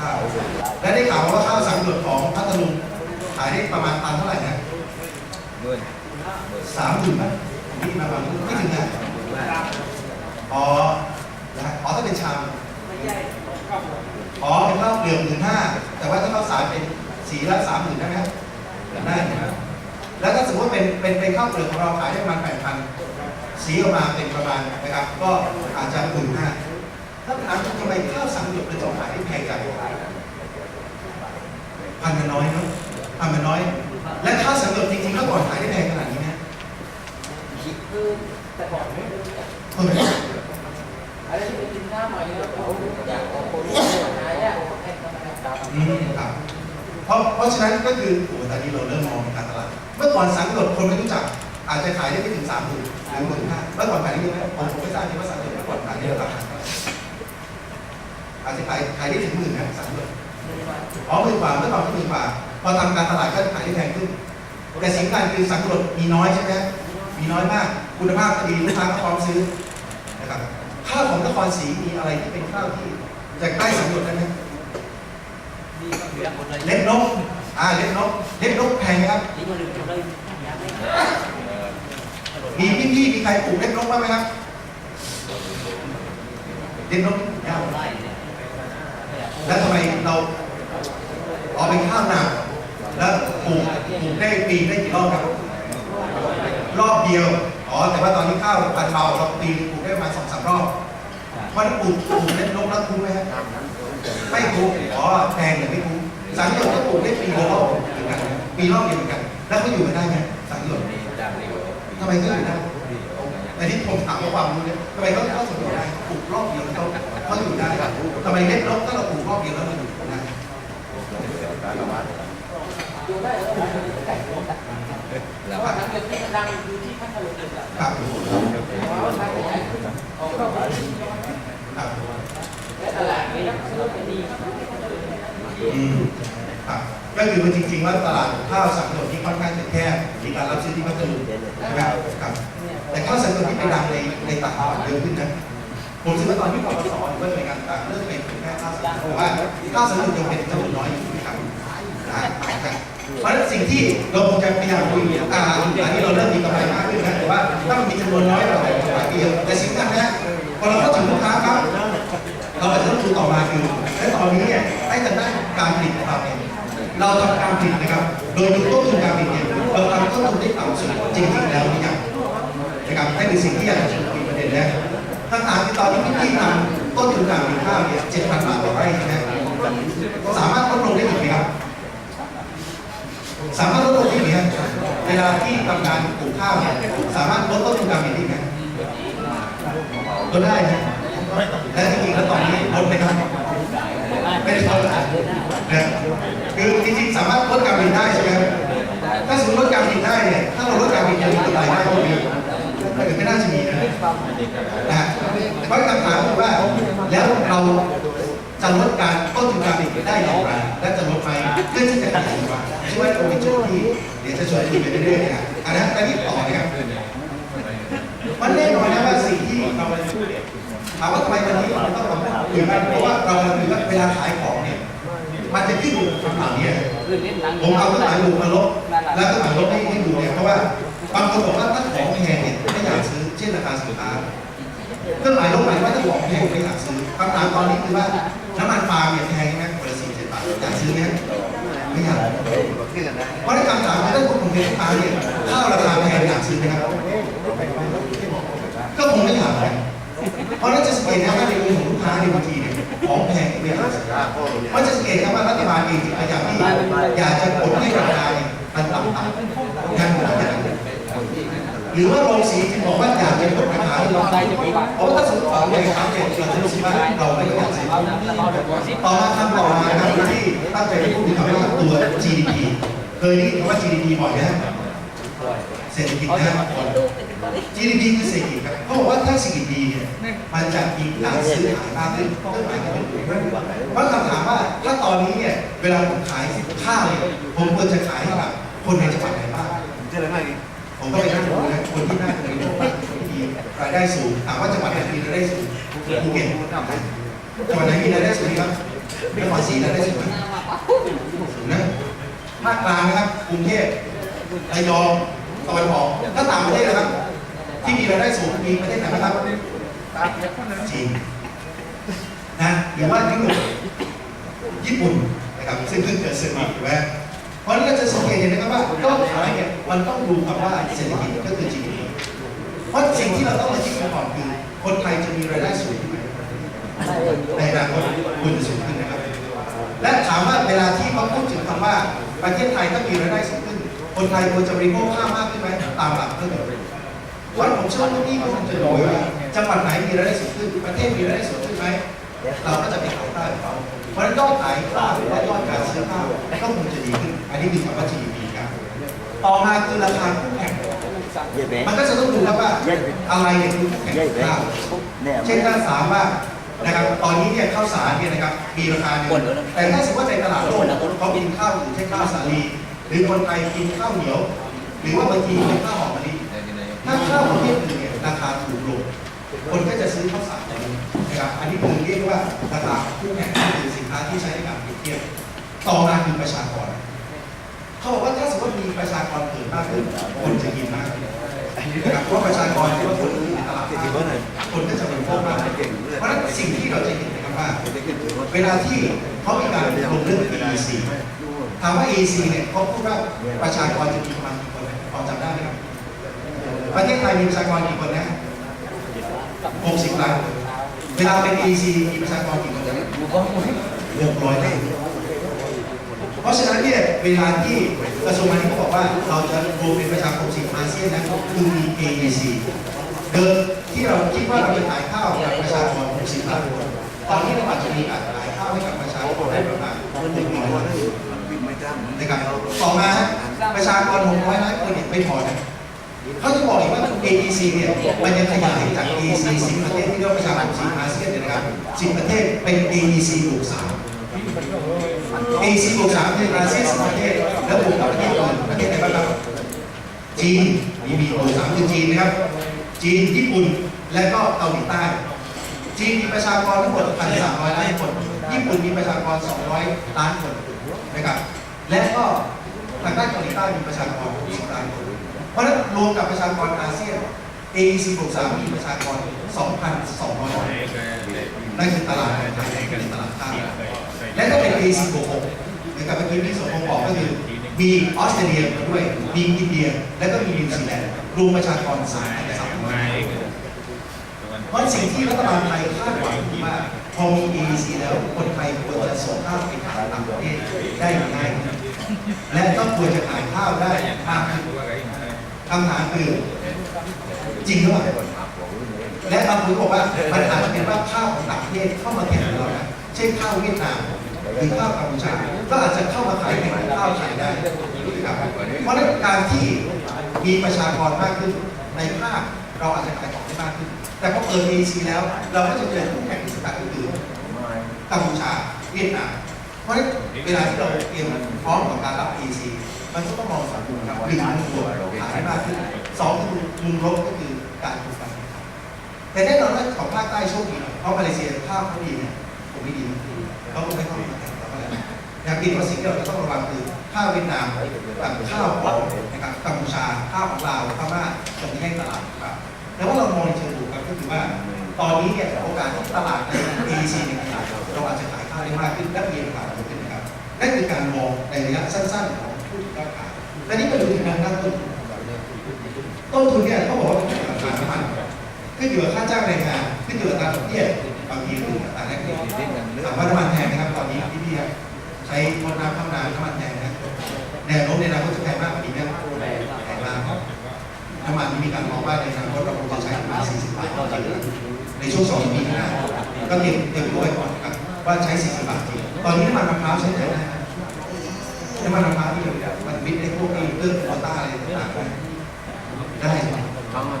ข้าวและได้ข่าวมาว่าข้าวสังหยดของพัทลุงขายได้ประมาณตันเท่าไหร่นะหมื่นสามถึงไหมนี่มาประมาณไม่ถึงนะอ๋อนะอ๋อถ้าเป็นชามอ๋อเป็นข้าวเปลือกหมื่นห้าแต่ว่าถ้าข้าวสารเป็นสีละสามหมื่นได้ไหมครับได้ครับแล้วถ้าสมมติว่าเป็นเป็นเป็นข้าวเปลือกของเราขายได้ประมาณแปดพันสีออกมาเป็นประมาณนะครับ ก็อาจจะหมื่นห้า ถ้าถามทำไมข้าวสังหยดเป็นต้องขายได้แพงจังพันมันน้อยเนาะพันมันน้อย และข้าวสังหยดจริงๆเมื่อก่อนขายได้แพงขนาดนี้ไหมคือแต่ก่อนไม่รู้เอออะไรที่เป็นสินค้าใหม่แล้วเขาอยากเอาคนที่ขายอะให้ทำงานตามอืมครับเพราะเพราะฉะนั้นก็คือโอ้โหตอนนี้เราเริ่มมองการตลาด เมื่อก่อนสังหยดคนไม่รู้จัก อาจจะขายได้ไม่ถึงสามหมื่นหรือหมื่นห้าเมื่อก่อนขายได้เยอะไหมผมผมไม่ทราบที่ว่าสังหยดเมื่อก่อนขายได้ราคาเท่าไหร่ อาจจะขายขายได้ถึงหมื่นนะสังหยดอ๋อหมื่นกว่าเมื่อก่อนก็หมื่นกว่าพอทำการตลาดก็ขายได้แพงขึ้นแต่สิ่งสำคัญคือสังหยดมีน้อยใช่ไหมมีน้อยมาก คุณภาพก็ดีลูกค้าก็พร้อมซื้อนะครับข้าวของนครศรีมีอะไรที่เป็นข้าวที่จะใกล้สังหยดได้ไหมดีมากเลยคนเลยเล็บนกอ่าเล็บนกเล็บนกแพงไหมครับดีมาเลยคนเลยอยากให้มีพี่ๆมีใครปลูกเล็บนกบ้างไหมครับเล็บนกยาวไล่เนี่ย แล้วทำไมเราเอาเป็นข้าวหนักแล้วปลูกปลูกได้ปีได้กี่รอบครับ รอบเดียว อ๋อ แต่ว่าตอนนี้ข้าวพันเบาเราปีปลูกได้ประมาณสองสามรอบเพราะนั้นปลูกปลูกเล็บนกแล้วคุ้มไหมครับไม่คุ้มอ๋อแพงแต่ไม่คุ้มสังหยดก็ปลูกได้ปีละรอบเหมือนกันปีรอบเดียวเหมือนกัน แล้วเขาอยู่กันได้ไหมสังหยดทำไมเขาอยู่ได้แต่ที่ผมถามว่าความรู้เนี่ยทำไมเขาเขาถึงอยู่ได้ปลูกรอบเดียวเขาเขาอยู่ได้ทำไมเล็บนกถ้าเราปลูกรอบเดียวแล้วมันอยู่ได้ดูได้แล้วแต่งตัวแล้เพวราะว่าทั้งเกิดที่ดังอยู่ที่พัทลุงเลยครับเพราะว่าทางไหนออกเข้าไปครับและตลาดนี้ซื้อเป็นดีอืมครับก็คือว่าจริงๆว่าตลาดข้าวสังหยดที่ค่อนข้างจะแคบมีการรับซื้อที่พัทลุงใช่ไหมครับแต่ข้าวสังหยดที่ไปดังในในต่างจังหวัดเยอะขึ้นนะ ผมคิดว่าตอนที่ปปสหรือว่าหน่วยงานต่างเริ่มเป็นเผยแพร่ข้าวสารเพราะว่าข้าวสังหยดยังเป็นจำนวนน้อยอยู่นะครับนะครับเพราะฉะนั้นสิ่งที่เราคงจะพยายามคุยอ่าอันนี้เราเริ่มมีกำไรมากขึ้นนะแต่ว่าถ้ามันมีจำนวนน้อยเราอาจจะขายเดียวแต่สิ่งสำคัญนนะพอเราเข้าถึงลูกค้าครับเราอาจจะต้องดูต่อมาคือและตอนนี้เนี่ยไอ้ทางด้านการผลิตของเราเนี่ยเราทำการผลิตนะครับ โดยดูต้นทุนการผลิตเนี่ยเราทำต้นทุนได้ต่ำสุดจริงๆแล้วหรือยังนะครับนั่นคือสิ่งที่อยากจะคุยประเด็นแรก ถ้าถามที่ตอนนี้ที่ทำต้นทุนการผลิตข้าวเนี่ยเจ็ดพันบาทต่อไร่นะสามารถลดลงได้อีกไหมครับ สามารถลดลงได้ไหมครับเวลาที่ทำการปลูกข้าวเนี่ยสามารถลดต้นทุนการผลิตได้ไหมลดได้นะและจริงๆแล้วตอนนี้ลดไหมครับไม่ได้ลดนะคือจริงๆสามารถลดการผลิตได้ใช่ไหมถ้าสมมติลดการผลิตได้เนี่ยถ้าเราลดการผลิตจะมีกำไรได้ตรงนี้ ถ้าเกิดไม่น่าจะมีนะนะฮะเพราะคำถามคือว่าแล้วเราจะลดการต้นทุนการผลิตได้อย่างไรและจะลดไหมเพื่อที่จะขยายว่าช่วยโอนจุดที่เดี๋ยวจะชวนคุยไปเรื่อยๆนะครับอันนั้นอันนี้ต่อนะครับมันแน่นอนนะว่าสิ่งที่เราจะพูดเนี่ยถามว่าทำไมวันนี้มันต้องมาคุยกันเพราะว่าเราคุยว่าเวลาขายของเนี่ยมันจะขึ้นอยู่กับคำถามนี้เรื่องนี้หลังผมเอาเครื่องหมายบวกมาลบแล้วเครื่องหมายลบให้ให้ดูเนี่ยเพราะว่าบางคนบอกว่าถ้าของแพงเนี่ย ช่นราคาสินค้าเครื่องหมายลบหมายว่าถ้าของแพงไม่อยากซื้อคำถามตอนนี้คือว่าน้ำมันปาล์มเนี่ยแพงไหมคนละสี่สิบบาทอยากซื้อไหมไม่อยากเพราะในคำถามคือถ้าคุณเป็นลูกค้าเนี่ยข้าวราคาแพงอยากซื้อไหมครับก็คงไม่อยากเพราะนั่นจะสังเกตนะว่าในมือของลูกค้าในบางทีเนี่ยของแพงไม่อยากซื้อเพราะจะสังเกตนะว่ารัฐบาลเองพยายามที่อยากจะกดให้ราคาเนี่ยมันต่ำๆกันหมดอย่าง หรือว่าโรงสีที่บอกว่าอยากจะกดราคาให้เราใจจะไปบ้านเพราะถ้าสมมติของแพงครับเนี่ยเราจะรู้สึกว่าเราไม่อยากซื้อเอาน้ำเอาดอกสิต่อมาคำต่อมาครับที่ตั้งใจพูดถึงคำว่าตัว GDP เคยได้ยินคำว่า GDP บ่อยไหมครับเศรษฐกิจนะครับ GDP คือเศรษฐกิจครับเขาบอกว่าถ้าเศรษฐกิจดีเนี่ยมันจะมีการซื้อขายมากขึ้นเพื่อหมายถึงเพราะคำถามว่าถ้าตอนนี้เนี่ยเวลาผมขายข้าเนี่ยผมควรจะขายให้กับคนในจังหวัดไหนบ้างผมก็ไปนั่งดูนะ คนที่น่าจะมีคนที่มีรายได้สูงถามว่าจังหวัดไหนมีรายได้สูงภูเก็ตจังหวัดไหนมีรายได้สูงครับนครศรีรายได้สูงไหมสูงนะภาคกลางนะครับกรุงเทพระยองตะวันออกถ้าต่างประเทศนะครับ ที่มีรายได้สูงมีประเทศไหนบ้างครับจีนนะหรือว่ายุโรปญี่ปุ่นนะครับซึ่งเพิ่งเกิดสึนามิถูกไหม เพราะนั้นเราจะสังเกตเห็นนะครับว่ายอดขายเนี่ยมันต้องดูคำว่าเศรษฐกิจก็คือ GDP เพราะสิ่งที่เราต้องมาคิดกันก่อนคือคนไทยจะมีรายได้สูงขึ้นไหมในอนาคตควรจะสูงขึ้นนะครับ และถามว่าเวลาที่เขาพูดถึงคำว่าประเทศไทยถ้ามีรายได้สูงขึ้น คนไทยควรจะบริโภคข้าวมากขึ้นไหมตามหลักก็คือเพราะผมเชื่อว่าที่ก็คงจะรู้ว่าจังหวัดไหนมีรายได้สูงขึ้น ประเทศมีรายได้สูงขึ้นไหม เราก็จะไปขายข้าวกับเขาเพราะฉะนั้นยอดขายข้าวหรือว่ายอดการซื้อข้าวก็คงจะดีขึ้น อันนี้คือคำว่า GDP ครับต่อมาคือราคาคู่แข่ง มันก็จะต้องดูครับว่าอะไรเนี่ยคือคู่แข่งข้าวเช่นถ้าถามว่านะครับตอนนี้เนี่ยข้าวสารเนี่ยนะครับมีราคาหนึ่งแต่ถ้าสมมติว่าในตลาดโลกเขากินข้าวอื่นเช่นข้าวสาลีหรือคนไทยกินข้าวเหนียว หรือว่าบางทีเป็นข้าวหอมมะลิถ้าข้าวประเภทอื่นเนี่ยราคาถูกลงคนก็จะซื้อข้าวสาร นะครับอันนี้คือเรียกว่าราคาคู่แข่งคือสินค้าที่ใช้ในการเปรียบเทียบต่อมาคือประชากรเขาบอกว่าถ้าสมมติมีประชากรเกิดมากขึ้นคนจะกินมากขึ้นนะครับเพราะประชากรที่ว่าคนที่อยู่ในตลาดคนก็จะบริโภคมากขึ้นเพราะฉะนั้นสิ่งที่เราจะเห็นนะครับว่า เวลาที่เขามีการลงเรื่อง EC ถามว่า EEC เนี่ยเขาพูดว่าประชากรจะมีประมาณกี่คนพอจำได้ไหมครับประเทศไทยมีประชากรกี่คนนะ60ล้าน เวลาเป็น EC มีประชากรกี่คนนะ600ล้านเพราะฉะนั้นเนี่ยเวลาที่กระทรวงพาณิชย์เขาบอกว่าเราจะรวมเป็นประชาคมสิบอาเซียนนะคือมี AEC เดิมที่เราคิดว่าเราจะขายข้าวกับประชากร60ล้านคนตอนนี้เราอาจจะมีการขายข้าวให้กับประชากรได้ประมาณ100ล้านนะครับต่อมาประชากร600ล้านคนเนี่ยไม่พอนะ เขาจะบอกอีกว่า AEC เนี่ยมันจะขยายจาก AEC 10ประเทศที่เรียกว่าประชาคมสิบอาเซียนเนี่ยนะครับ10ประเทศเป็น AEC บวก3 AC บวกสามเป็นอาเซียนสิบประเทศแล้วบวกกับประเทศอื่นประเทศไหนบ้างครับจีนมีมีบวกสามคือจีนนะครับ จีนญี่ปุ่นและก็เกาหลีใต้ จีนมีประชากรทั้งหมด1,300ล้านคน ญี่ปุ่นมีประชากร 200 ล้านคนนะครับและก็ทางด้านเกาหลีใต้มีประชากร10ล้านคน เพราะฉะนั้นรวมกับประชากรอาเซียน AEC บวกสามมีประชากร 2,200ล้านนั่นคือตลาดไทยคือตลาดข้าวและถ้าเป็น AEC บวก6นะครับเมื่อกี้ที่สมพงษ์บอกก็คือ มีออสเตรเลียด้วย มีอินเดีย และก็มีนิวซีแลนด์รวมประชากรสามสามเพราะสิ่งที่รัฐบาลไทยคาดหวังคือว่าพอมี AEC แล้วคนไทยควรจะส่งข้าวไปขายต่างประเทศได้ง่ายและก็ควรจะขายข้าวได้มากขึ้น คำถามคือจริงหรือเปล่าและบางคนบอกว่ามันอาจจะเป็นว่าข้าวของต่างประเทศเข้ามาแข่งเรานะเช่นข้าวเวียดนามหรือข้าวกัมพูชาก็อาจจะเข้ามาขายแข่งกับข้าวไทยได้ครับเพราะฉะนั้นการที่มีประชากรมากขึ้นในภาคเราอาจจะขายของได้มากขึ้น แต่พอเปิด AEC แล้ว เราก็จะเจอคู่แข่งที่สกัดก็คือกัมพูชาเวียดนามเพราะฉะนั้นเวลาที่เราเตรียมพร้อมกับการรับ AEC มันก็ต้องมองสองมุมครับหนึ่งมุมบวกขายให้มากขึ้นสองคือมุมลบก็คือการถูกกันแต่แน่นอนว่าของภาคใต้โชคดีหน่อยเพราะมาเลเซียภาพเขาดีเนี่ยผมไม่ดีเขาคงไม่เข้ามาแข่งกับเราแล้วนะครับปีว่าสิ่งที่เราจะต้องระวังคือข้าวเวียดนามกับข้าวของนะครับกัมพูชาข้าวของลาวพม่าตรงนี้ให้ตลาดครับแต่ว่าเรามองในเชิงบวกครับก็คือว่า ตอนนี้เนี่ยโอกาสที่ตลาดใน AEC ในขยายเราอาจจะขายข้าวได้มากขึ้นและมีราคาสูงขึ้นนะครับนั่นคือการมองในระยะสั้นๆของผู้ที่ย อดขายและนี่มาดูถึงทางด้านต้นทุนต้นทุนเนี่ยเขาบอกว่าเป็นราคาน้ำมันขึ้นอยู่กับค่าจ้างแรงงานขึ้นอยู่กับการดอกเบี้ยบางทีขึ้นอยู่กับอัตราแลกเปลี่ยนถามว่าน้ำมันแพงนะครับตอนนี้พี่ๆครับใช้รถน้ำข้ามน้ำน้ำมันแพงนะแนวโน้มในอนาคตจะแพงมากกว่านี้ไหมแพงมากครับน้ำมันที่มีการมองว่าในอนาคตเราคงจะใช้ประมาณ40บาทต่อลิตรในช่วงสองปีข้างหน้าก็เตรียมเตรียมตัวไว้ก่อนครับว่าใช้40บาทจริงตอนนี้น้ำมันมะพร้าวใช้ไหนได้ครับน้ำมันมะพร้าวที่มัน มิดในพวกนี้เรื่องโควต้าอะไรต่างๆได้ไหม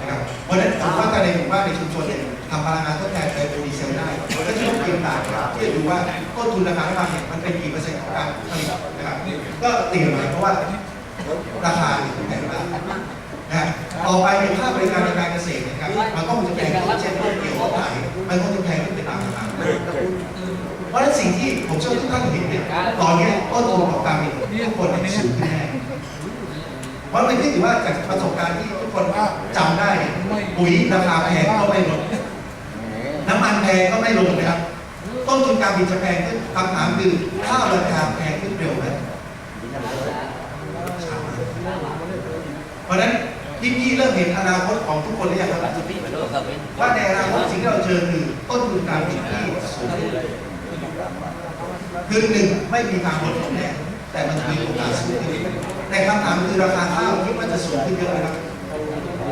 นะครับเพราะฉะนั้นผมว่าการในหมู่บ้านในชุมชนเนี่ยทำพลังงานทดแทนไบโอดีเซลได้ก็จะต้องเตรียมต่างที่จะดูว่าต้นทุนราคาน้ำมันเนี่ยมันเป็นกี่เปอร์เซ็นต์ของการผลิตนะครับก็เตรียมไว้เพราะว่าราคาเนี่ยแพงมากนะต่อไปในภาคบริการในการเกษตรนะครับมันก็คงจะแพงขึ้นเช่นเกี่ยวกับไถมันก็จะแพงขึ้นไปตามราคา เพราะฉะนั้นสิ่งที่ผมเชื่อทุกท่านเห็นเนี่ยตอนนี้ต้นทุนของการผลิตทุกคนเนี่ยสูงขึ้นแน่เพราะมันขึ้นอยู่ว่าจากประสบการณ์ที่ทุกคนจำได้ปุ๋ยราคาแพงก็ไม่ลดน้ำมันแพงก็ไม่ลงนะครับต้นทุนการผลิตจะแพงขึ้นคำถามคือข้าวราคาแพงขึ้นเร็วไหมเพราะฉะนั้นพี่ๆเริ่มเห็นอนาคตของทุกคนหรือยังครับว่าในอนาคตสิ่งที่เราเจอคือต้นทุนการผลิตที่สูงขึ้น คือหนึ่งไม่มีทางลดลงแน่แต่มันมีโอกาสสูงขึ้นแต่คำถามคือราคาข้าวคิดว่าจะสูงขึ้นเยอะไหมครับ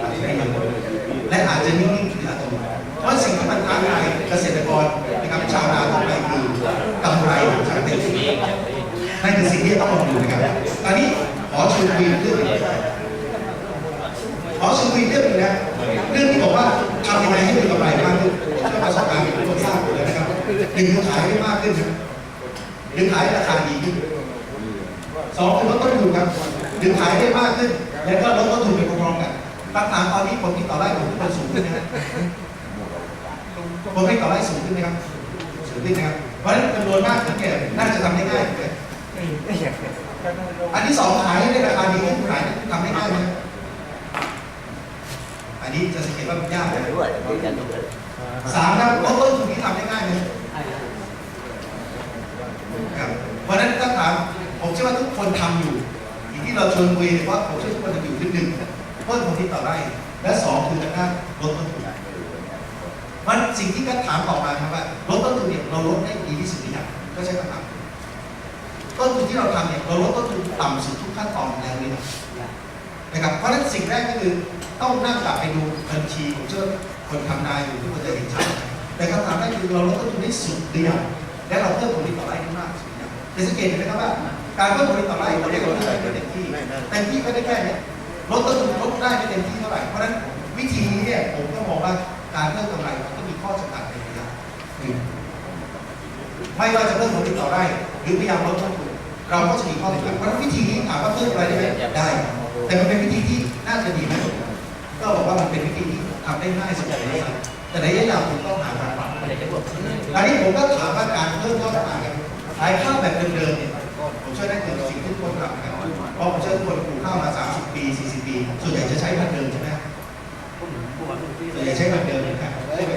อาจจะไม่และอาจจะนิ่งๆหรืออาจจะลงเพราะสิ่งที่มันท้าทายเกษตรกรนะครับชาวนาทั่วไปคือกำไรจากเต็มที่นั่นคือสิ่งที่ต้องมาดูนะครับตอนนี้ขอชวนคุยเรื่องขอชวนเรื่องนึงนะเรื่องที่บอกว่าทำยังไงให้มีกำไรมากขึ้นเพื่อประสบการณ์เป็นคนทราบอยู่แล้วนะครับหนึ่งขายได้มากขึ้น นะหรือขายราคาดีขึ้นสองคือลดต้นทุนครับหรือขายได้มากขึ้น แล้วก็ลดต้นทุนไปพร้อมๆกันคำถามตอนนี้ผลผลิตต่อไร่ของทุกคนสูงขึ้นนะฮะผลผลิตต่อไร่สูงขึ้นไหมครับสูงขึ้นนะครับเพราะฉะนั้นจำนวนมากขึ้นเนี่ยน่าจะทำได้ง่ายขึ้นเลยอันที่สองขายให้ได้ราคาดีขึ้นขายทำได้ง่ายไหมครับอันนี้จะสังเกตว่ามันยากนะสามครับลดต้นทุนที่ทำได้ง่ายไหม ครับเพราะฉะนั้นถ้าถามผมเชื่อว่าทุกคนทำอยู่สิ่งที่เราชวนคุยว่าผมเชื่อทุกคนทำอยู่คือหนึ่งเพิ่มผลผลิตต่อไร่และสองคือทางด้ลดต้นทุนมันสิ่งที่ก็ถามต่อมาครับว่าลดต้นทุนเนี่ยเราลดได้ดีที่สุดหรือยังก็ใช่คำถามต้นทุนที่เราทำเนี่ยเราลดต้นทุนต่ำสุดทุกขั้นตอนแล้วหรือยังนะครับเพราะฉะนั้นสิ่งแรกก็คือต้องนั่งกลับไปดูบัญชีผมเชื่อคนทำนาอยู่ทุกคนจะเห็นชัดแต่คำถามแรกคือเราลดต้นทุนได้สุดหรือยัง และเราเพิ่มผลผลิตต่อไร่ได้มากสุดหรือยังจะสังเกตเห็นไหมครับว่าการเพิ่มผลผลิตต่อไร่เราเรียกว่าเพิ่มได้เต็มที่เต็มที่ก็ได้แค่เนี้ยลดต้นทุนลดได้ไม่เต็มที่เท่าไหร่เพราะฉะนั้นวิธีนี้เนี่ยผมก็มองว่าการเพิ่มกำไรมันก็มีข้อจำกัดในระยะหนึ่งไม่ว่าจะเพิ่มผลผลิตต่อไร่หรือพยายามลดต้นทุนเราก็จะมีข้อจำกัดเพราะฉะนั้นวิธีนี้ถามว่าเพิ่มกำไรได้ไหมได้ แต่มันเป็นวิธีที่น่าจะดีไหมก็บอกว่ามันเป็นวิธีที่ทำได้ง่ายสำหรับเราแต่ในระยะยาวคุณต้องหาทางปรับ อันนี้ผมก็ถามว่าการเพิ่มข้อต่างกันขายข้าวแบบเดิมๆเนี่ยผมเชื่อนั่นคือสิ่งที่ทุกคนทำนะครับเพราะผมเชื่อทุกคนปลูกข้าวมา 30 ปี 40 ปี ส่วนใหญ่จะใช้พันธุ์เดิมใช่ไหมส่วนใหญ่ใช้พันธุ์เดิมนะครับใช่ไหม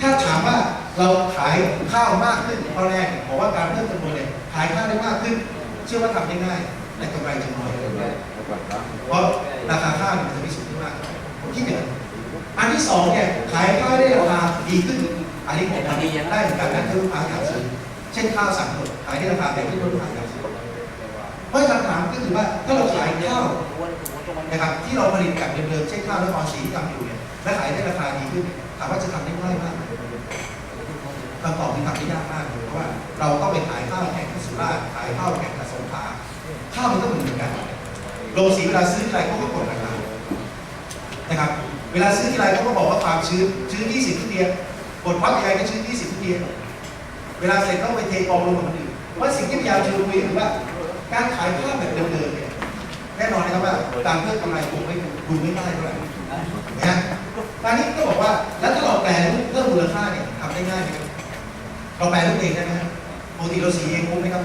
ถ้าถามว่าเราขายข้าวมากขึ้นข้อแรกบอกว่าการเพิ่มจำนวนเนี่ยขายข้าวได้มากขึ้น เชื่อว่าทำได้ง่ายแต่กำไรจะน้อยเพราะราคาข้าวมันจะมีสูงขึ้นมากผมคิดอย่างนั้นอันที่สองเนี่ยขายข้าวได้ราคาดีขึ้น อันนี้ผมทำได้เหมือนกันนะถ้าลูกค้าอยากซื้อเช่นข้าวสั่งสดขายได้ราคาแพงขึ้นลูกค้าอยากซื้อเพราะคำถามก็คือว่าถ้าเราขายข้าวนะครับที่เราผลิตแบบเดิมๆเช่นข้าวนครศรีที่ทำอยู่เนี่ยและขายได้ราคาดีขึ้นถามว่าจะทำได้ง่ายมากไหมคำตอบคือทำได้ยากมากเลยเพราะว่าเราต้องไปขายข้าวแข่งกับสุราษฎร์ขายข้าวแข่งกับสงขลาข้าวมันก็เหมือนกันโรงสีเวลาซื้อทีไรเขาก็กดราคานะครับ เวลาซื้อที่ไรเขาก็บอกว่าความชื้นชื้น20ทุเรียน กดวัดยังไงก็ชื้น20ทุเรียนเวลาเสร็จต้องไปเทกองลงกับคนอื่นว่าสิ่งที่พยายามจะคุยคือว่า การขายข้าวแบบเดิมๆเนี่ยแน่นอนนะครับว่าการเพิ่มกำไรคงไม่ดูไม่ง่ายเท่าไหร่นะฮะตอนนี้ก็บอกว่าแล้วถ้าเราแปลรูปเพิ่มมูลค่าเนี่ยทำได้ง่ายไหมครับเราแปลรูปเองได้ไหมครับปกติเราสีเองคุ้มไหมครับ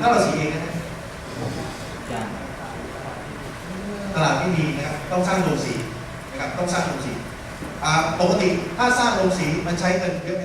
ถ้าเราสีเองนะฮะตลาดไม่มีนะครับต้องสร้างโรงสีนะครับต้องสร้างโรงสีอ่า ปกติถ้าสร้างโรงสีมันใช้เงินเยอะไหม